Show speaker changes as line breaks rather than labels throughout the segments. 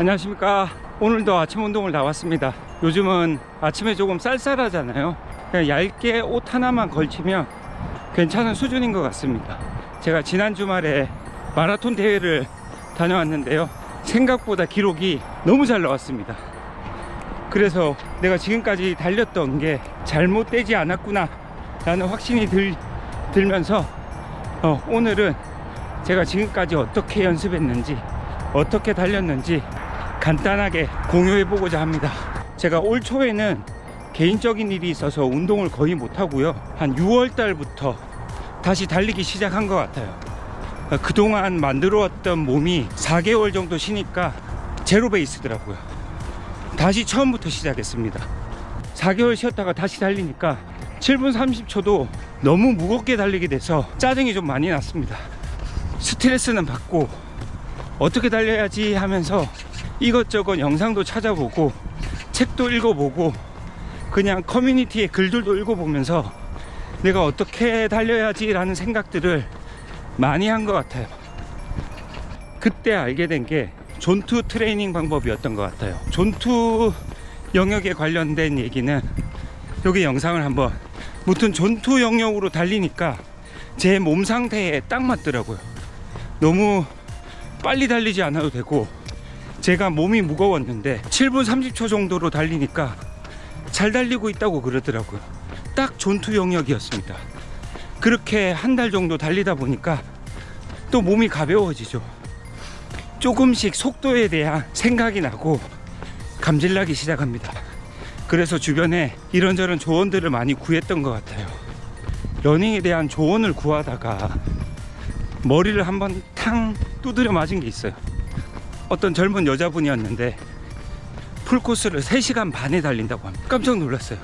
안녕하십니까. 오늘도 아침 운동을 나왔습니다. 요즘은 아침에 조금 쌀쌀하잖아요. 그냥 얇게 옷 하나만 걸치면 괜찮은 수준인 것 같습니다. 제가 지난 주말에 마라톤 대회를 다녀왔는데요. 생각보다 기록이 너무 잘 나왔습니다. 그래서 내가 지금까지 달렸던 게 잘못되지 않았구나 라는 확신이 들, 들면서 어, 오늘은 제가 지금까지 어떻게 연습했는지 어떻게 달렸는지 간단하게 공유해 보고자 합니다. 제가 올 초에는 개인적인 일이 있어서 운동을 거의 못 하고요. 한 6월 달부터 다시 달리기 시작한 것 같아요. 어, 그동안 만들어왔던 몸이 4개월 정도 쉬니까 제로 베이스더라고요. 다시 처음부터 시작했습니다. 4개월 쉬었다가 다시 달리니까 7분 30초도 너무 무겁게 달리게 돼서 짜증이 좀 많이 났습니다. 스트레스는 받고 어떻게 달려야지 하면서 이것저것 영상도 찾아보고 책도 읽어보고 그냥 커뮤니티의 글들도 읽어보면서 내가 어떻게 달려야지 라는 생각들을 많이 한 것 같아요. 그때 알게 된 게 존투 트레이닝 방법이었던 것 같아요. 존투 영역에 관련된 얘기는 여기 영상을 한번 무튼 존투 영역으로 달리니까 제 몸 상태에 딱 맞더라고요. 너무 빨리 달리지 않아도 되고 제가 몸이 무거웠는데 7분 30초 정도로 달리니까 잘 달리고 있다고 그러더라고요. 딱 존투 영역이었습니다. 그렇게 한 달 정도 달리다 보니까 또 몸이 가벼워지죠. 조금씩 속도에 대한 생각이 나고 감질나기 시작합니다. 그래서 주변에 이런저런 조언들을 많이 구했던 것 같아요. 러닝에 대한 조언을 구하다가 머리를 한번 탕 두드려 맞은 게 있어요. 어떤 젊은 여자분이었는데 풀코스를 3시간 반에 달린다고 합니다. 깜짝 놀랐어요.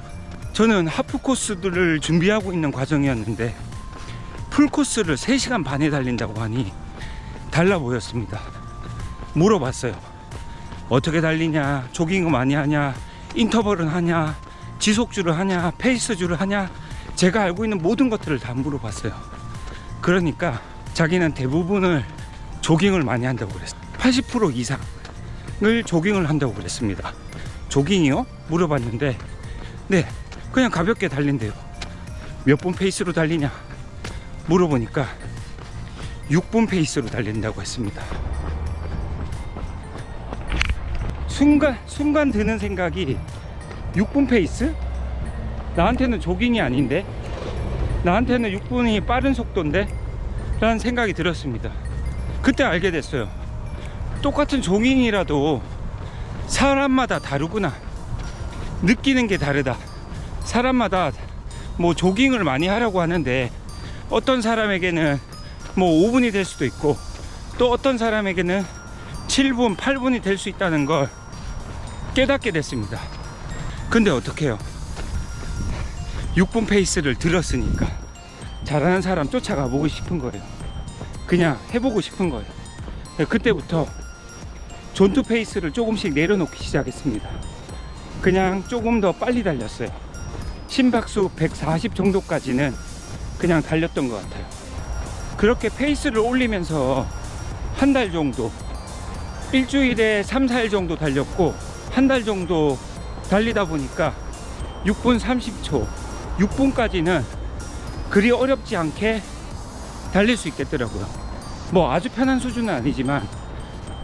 저는 하프 코스들을 준비하고 있는 과정이었는데 풀코스를 3시간 반에 달린다고 하니 달라 보였습니다. 물어봤어요. 어떻게 달리냐, 조깅을 많이 하냐, 인터벌은 하냐, 지속주를 하냐, 페이스주를 하냐, 제가 알고 있는 모든 것들을 다 물어봤어요. 그러니까 자기는 대부분을 조깅을 많이 한다고 그랬어요. 80% 이상을 조깅을 한다고 그랬습니다. 조깅이요? 물어봤는데, 네, 그냥 가볍게 달린대요. 몇 분 페이스로 달리냐? 물어보니까 6분 페이스로 달린다고 했습니다. 순간 순간 드는 생각이 6분 페이스? 나한테는 조깅이 아닌데 나한테는 6분이 빠른 속도인데 라는 생각이 들었습니다 그때 알게 됐어요 똑같은 조깅이라도 사람마다 다르구나 느끼는 게 다르다 사람마다 뭐 조깅을 많이 하라고 하는데 어떤 사람에게는 뭐 5분이 될 수도 있고 또 어떤 사람에게는 7분, 8분이 될 수 있다는 걸 깨닫게 됐습니다. 근데 어떡해요? 6분 페이스를 들었으니까 잘하는 사람 쫓아가 보고 싶은 거예요. 그냥 해보고 싶은 거예요. 그때부터 존투 페이스를 조금씩 내려놓기 시작했습니다. 그냥 조금 더 빨리 달렸어요. 심박수 140 정도까지는 그냥 달렸던 것 같아요. 그렇게 페이스를 올리면서 한 달 정도, 일주일에 3, 4일 정도 달렸고, 한 달 정도 달리다 보니까 6분 30초, 6분까지는 그리 어렵지 않게 달릴 수 있겠더라고요. 뭐 아주 편한 수준은 아니지만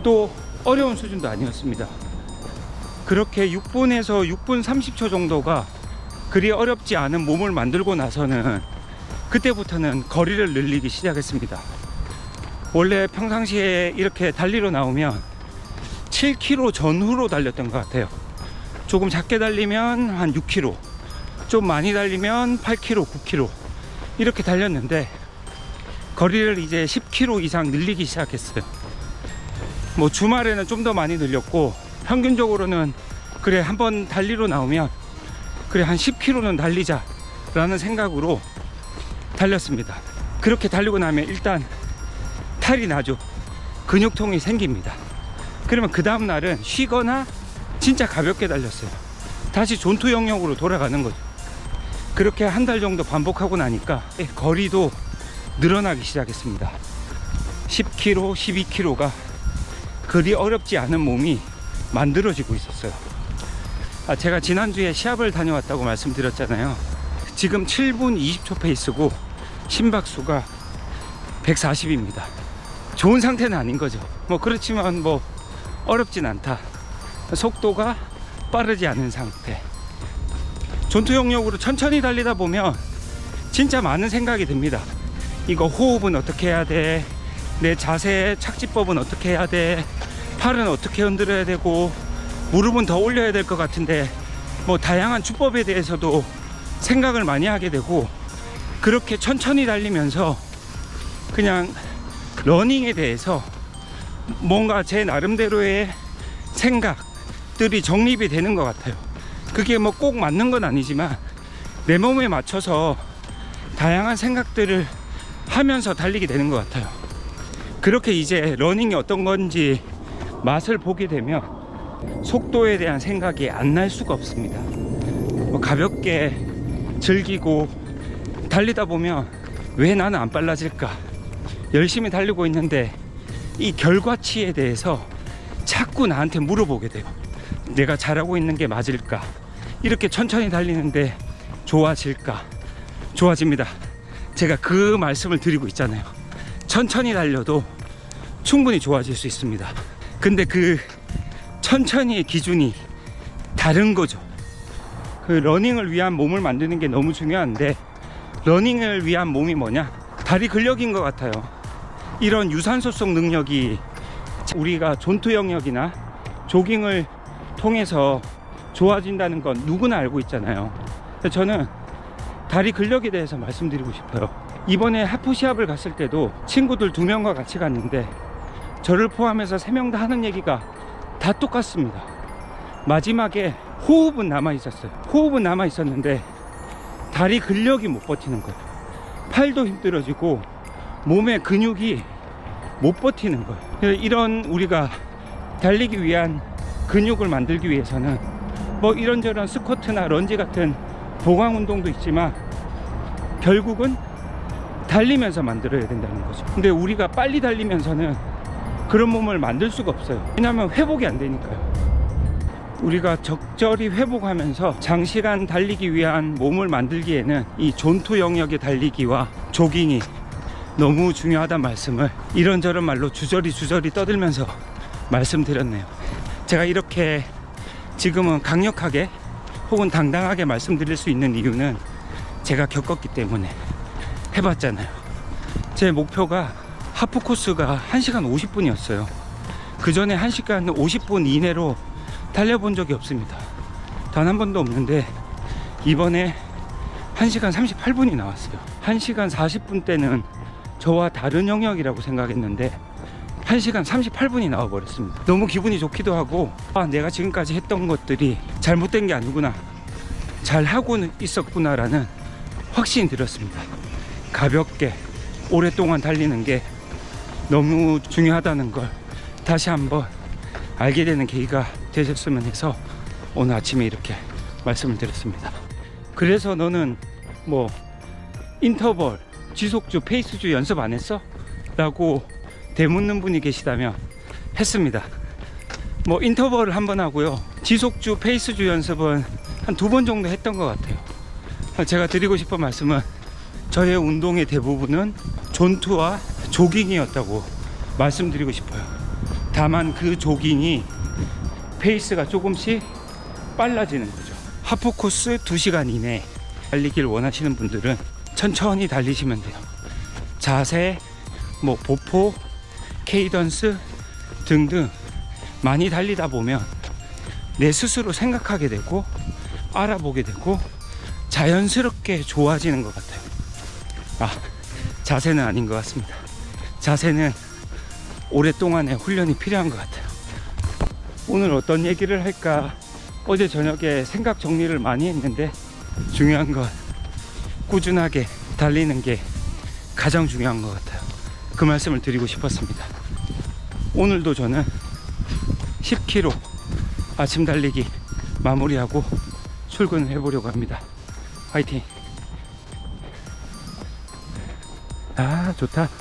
또 어려운 수준도 아니었습니다. 그렇게 6분에서 6분 30초 정도가 그리 어렵지 않은 몸을 만들고 나서는 그때부터는 거리를 늘리기 시작했습니다. 원래 평상시에 이렇게 달리러 나오면 7km 전후로 달렸던 것 같아요. 조금 작게 달리면 한 6km, 좀 많이 달리면 8km, 9km 이렇게 달렸는데 거리를 이제 10km 이상 늘리기 시작했어요. 뭐 주말에는 좀 더 많이 늘렸고 평균적으로는 그래 한 번 달리러 나오면 그래 한 10km는 달리자 라는 생각으로 달렸습니다. 그렇게 달리고 나면 일단 탈이 나죠. 근육통이 생깁니다. 그러면 그 다음 날은 쉬거나 진짜 가볍게 달렸어요. 다시 존투 영역으로 돌아가는 거죠. 그렇게 한 달 정도 반복하고 나니까 거리도 늘어나기 시작했습니다. 10km, 12km가 그리 어렵지 않은 몸이 만들어지고 있었어요. 아, 제가 지난주에 시합을 다녀왔다고 말씀드렸잖아요. 지금 7분 20초 페이스고 심박수가 140입니다. 좋은 상태는 아닌 거죠. 뭐 그렇지만 뭐 어렵진 않다. 속도가 빠르지 않은 상태. 전투 영역으로 천천히 달리다 보면 진짜 많은 생각이 듭니다. 이거 호흡은 어떻게 해야 돼? 내 자세 착지법은 어떻게 해야 돼? 팔은 어떻게 흔들어야 되고 무릎은 더 올려야 될 것 같은데 뭐 다양한 주법에 대해서도 생각을 많이 하게 되고 그렇게 천천히 달리면서 그냥 러닝에 대해서 뭔가 제 나름대로의 생각들이 정립이 되는 것 같아요. 그게 뭐 꼭 맞는 건 아니지만 내 몸에 맞춰서 다양한 생각들을 하면서 달리게 되는 것 같아요. 그렇게 이제 러닝이 어떤 건지 맛을 보게 되면 속도에 대한 생각이 안 날 수가 없습니다. 뭐 가볍게 즐기고 달리다 보면 왜 나는 안 빨라질까? 열심히 달리고 있는데 이 결과치에 대해서 자꾸 나한테 물어보게 돼요. 내가 잘하고 있는 게 맞을까? 이렇게 천천히 달리는데 좋아질까? 좋아집니다. 제가 그 말씀을 드리고 있잖아요. 천천히 달려도 충분히 좋아질 수 있습니다. 근데 그 천천히의 기준이 다른 거죠. 그 러닝을 위한 몸을 만드는 게 너무 중요한데 러닝을 위한 몸이 뭐냐? 다리 근력인 것 같아요. 이런 유산소성 능력이 우리가 존투 영역이나 조깅을 통해서 좋아진다는 건 누구나 알고 있잖아요. 저는 다리 근력에 대해서 말씀드리고 싶어요. 이번에 하프 시합을 갔을 때도 친구들 두 명과 같이 갔는데 저를 포함해서 세 명 다 하는 얘기가 다 똑같습니다. 마지막에 호흡은 남아 있었어요. 호흡은 남아 있었는데 다리 근력이 못 버티는 거예요. 팔도 힘들어지고 몸의 근육이 못 버티는 거예요. 이런 우리가 달리기 위한 근육을 만들기 위해서는 뭐 이런저런 스쿼트나 런지 같은 보강 운동도 있지만 결국은 달리면서 만들어야 된다는 거죠. 근데 우리가 빨리 달리면서는 그런 몸을 만들 수가 없어요. 왜냐하면 회복이 안 되니까요. 우리가 적절히 회복하면서 장시간 달리기 위한 몸을 만들기에는 이 존투 영역의 달리기와 조깅이 너무 중요하다는 말씀을 이런저런 말로 주저리 주저리 떠들면서 말씀드렸네요. 제가 이렇게 지금은 강력하게 혹은 당당하게 말씀드릴 수 있는 이유는 제가 겪었기 때문에 해봤잖아요. 제 목표가 하프 코스가 1시간 50분이었어요. 그 전에 1시간 50분 이내로 달려본 적이 없습니다. 단 한 번도 없는데 이번에 1시간 38분이 나왔어요. 1시간 40분 때는 저와 다른 영역이라고 생각했는데 1시간 38분이 나와버렸습니다. 너무 기분이 좋기도 하고 아 내가 지금까지 했던 것들이 잘못된 게 아니구나 잘 하고 있었구나라는 확신이 들었습니다. 가볍게 오랫동안 달리는 게 너무 중요하다는 걸 다시 한번 알게 되는 계기가 되셨으면 해서 오늘 아침에 이렇게 말씀을 드렸습니다. 그래서 너는 뭐 인터벌, 지속주, 페이스주 연습 안 했어? 라고 되묻는 분이 계시다면 했습니다. 뭐 인터벌을 한 번 하고요. 지속주, 페이스주 연습은 한 두 번 정도 했던 것 같아요. 제가 드리고 싶은 말씀은 저의 운동의 대부분은 존투와 조깅이었다고 말씀드리고 싶어요. 다만 그 조깅이 페이스가 조금씩 빨라지는 거죠. 하프 코스 2시간 이내 달리기를 원하시는 분들은 천천히 달리시면 돼요. 자세, 뭐 보폭, 케이던스 등등 많이 달리다 보면 내 스스로 생각하게 되고 알아보게 되고 자연스럽게 좋아지는 것 같아요. 아, 자세는 아닌 것 같습니다. 자세는 오랫동안의 훈련이 필요한 것 같아요. 오늘 어떤 얘기를 할까? 어제 저녁에 생각 정리를 많이 했는데 중요한 건 꾸준하게 달리는 게 가장 중요한 것 같아요. 그 말씀을 드리고 싶었습니다. 오늘도 저는 10km 아침 달리기 마무리하고 출근을 해보려고 합니다. 화이팅! 아, 좋다.